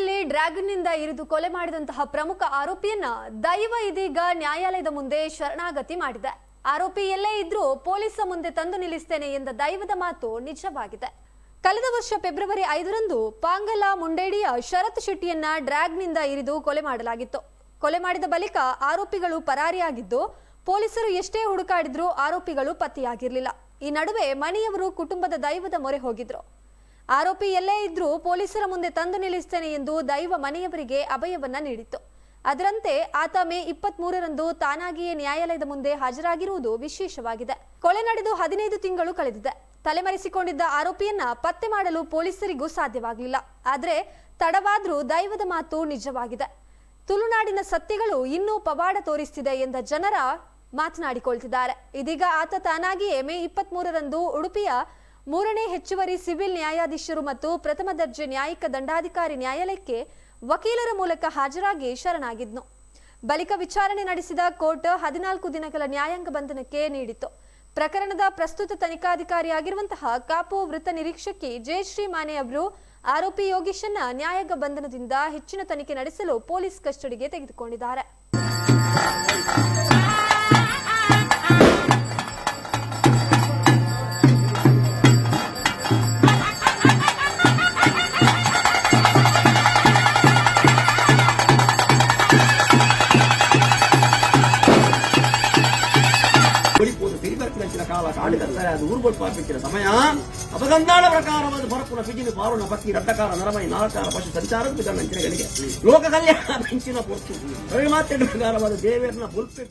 ಬೆಂಗಳೂರಿನಲ್ಲಿ ಡ್ರ್ಯಾಗನ್ನಿಂದ ಇರಿದು ಕೊಲೆ ಮಾಡಿದಂತಹ ಪ್ರಮುಖ ಆರೋಪಿಯನ್ನ ದೈವ ಇದೀಗ ನ್ಯಾಯಾಲಯದ ಮುಂದೆ ಶರಣಾಗತಿ ಮಾಡಿದೆ. ಆರೋಪಿ ಎಲ್ಲೇ ಇದ್ರೂ ಪೊಲೀಸ ಮುಂದೆ ತಂದು ನಿಲ್ಲಿಸ್ತೇನೆ ಎಂದ ದೈವದ ಮಾತು ನಿಜವಾಗಿದೆ. ಕಳೆದ ವರ್ಷ ಫೆಬ್ರವರಿ ಐದರಂದು ಪಾಂಗಲ ಮುಂಡೇಡಿಯ ಶರತ್ ಶೆಟ್ಟಿಯನ್ನ ಡ್ರ್ಯಾಗ್ನಿಂದ ಇರಿದು ಕೊಲೆ ಮಾಡಲಾಗಿತ್ತು. ಕೊಲೆ ಮಾಡಿದ ಬಳಿಕ ಆರೋಪಿಗಳು ಪರಾರಿಯಾಗಿದ್ದು, ಪೊಲೀಸರು ಎಷ್ಟೇ ಹುಡುಕಾಡಿದ್ರೂ ಆರೋಪಿಗಳು ಪತ್ತೆಯಾಗಿರಲಿಲ್ಲ. ಈ ನಡುವೆ ಮನೆಯವರು ಕುಟುಂಬದ ದೈವದ ಮೊರೆ ಹೋಗಿದ್ರು. ಆರೋಪಿ ಎಲ್ಲೇ ಇದ್ರೂ ಪೊಲೀಸರ ಮುಂದೆ ತಂದು ನಿಲ್ಲಿಸ್ತೇನೆ ಎಂದು ದೈವ ಮನೆಯವರಿಗೆ ಅಭಯವನ್ನ ನೀಡಿತ್ತು. ಅದರಂತೆ ಆತ ಮೇ ಇಪ್ಪತ್ತ್ ಮೂರರಂದು ತಾನಾಗಿಯೇ ನ್ಯಾಯಾಲಯದ ಮುಂದೆ ಹಾಜರಾಗಿರುವುದು ವಿಶೇಷವಾಗಿದೆ. ಕೊಲೆ ನಡೆದು ಹದಿನೈದು ತಿಂಗಳು ಕಳೆದಿದೆ. ತಲೆಮರೆಸಿಕೊಂಡಿದ್ದ ಆರೋಪಿಯನ್ನ ಪತ್ತೆ ಮಾಡಲು ಪೊಲೀಸರಿಗೂ ಸಾಧ್ಯವಾಗಲಿಲ್ಲ ಆದರೆ ತಡವಾದ್ರೂ ದೈವದ ಮಾತು ನಿಜವಾಗಿದೆ. ತುಳುನಾಡಿನ ಸತ್ಯಗಳು ಇನ್ನೂ ಪವಾಡ ತೋರಿಸ್ತಿದೆ ಎಂದ ಜನರ ಮಾತನಾಡಿಕೊಳ್ತಿದ್ದಾರೆ. ಇದೀಗ ಆತ ತಾನಾಗಿಯೇ ಮೇ ಇಪ್ಪತ್ತ್ ಮೂರರಂದು ಉಡುಪಿಯ ಮೂರನೇ ಹೆಚ್ಚುವರಿ ಸಿವಿಲ್ ನ್ಯಾಯಾಧೀಶರು ಮತ್ತು ಪ್ರಥಮ ದರ್ಜೆ ನ್ಯಾಯಿಕ ದಂಡಾಧಿಕಾರಿ ನ್ಯಾಯಾಲಯಕ್ಕೆ ವಕೀಲರ ಮೂಲಕ ಹಾಜರಾಗಿ ಶರಣಾಗಿದ್ನು. ಬಳಿಕ ವಿಚಾರಣೆ ನಡೆಸಿದ ಕೋರ್ಟ್ ಹದಿನಾಲ್ಕು ದಿನಗಳ ನ್ಯಾಯಾಂಗ ಬಂಧನಕ್ಕೆ ನೀಡಿತು ಪ್ರಕರಣದ ಪ್ರಸ್ತುತ ತನಿಖಾಧಿಕಾರಿಯಾಗಿರುವಂತಹ ಕಾಪು ವೃತ್ತ ನಿರೀಕ್ಷಕಿ ಜಯಶ್ರೀ ಮಾನೆ ಅವರು ಆರೋಪಿ ಯೋಗೀಶನ್ನ ನ್ಯಾಯಾಂಗ ಬಂಧನದಿಂದ ಹೆಚ್ಚಿನ ತನಿಖೆ ನಡೆಸಲು ಪೊಲೀಸ್ ಕಸ್ಟಡಿಗೆ ತೆಗೆದುಕೊಂಡಿದ್ದಾರೆ. ಒಳಿಪೋದು ತಿರಿಬರ್ಕಿನ ಕಾಲ ಕಾಡಿದಂದರೆ ಅದು ಊರುಗಳು ಪಾರ್ಪಿಕ್ಕಿನ ಸಮಯ ಅಪಗಂಧಾಳ ಪ್ರಕಾರವಾದ ಹೊರಪುನ ಪಿಜಿನಿ ಪಾರುಣ ಪಕ್ಕಿ ರಡ್ಡಕಾರ ನರಮೈ ನಾಲ್ಕಾರ ಪಶು ಸಂಚಾರದ ವಿಧಂಚನೆಗಳಿಗೆ ಲೋಕ ಕಲ್ಯಾಣ ಬೆಂಚಿನ ಪೊರ್ಚು ಮಾತೆಡ ಪ್ರಕಾರವಾದ ದೇವೇರನ ಬುಲ್ಪೆ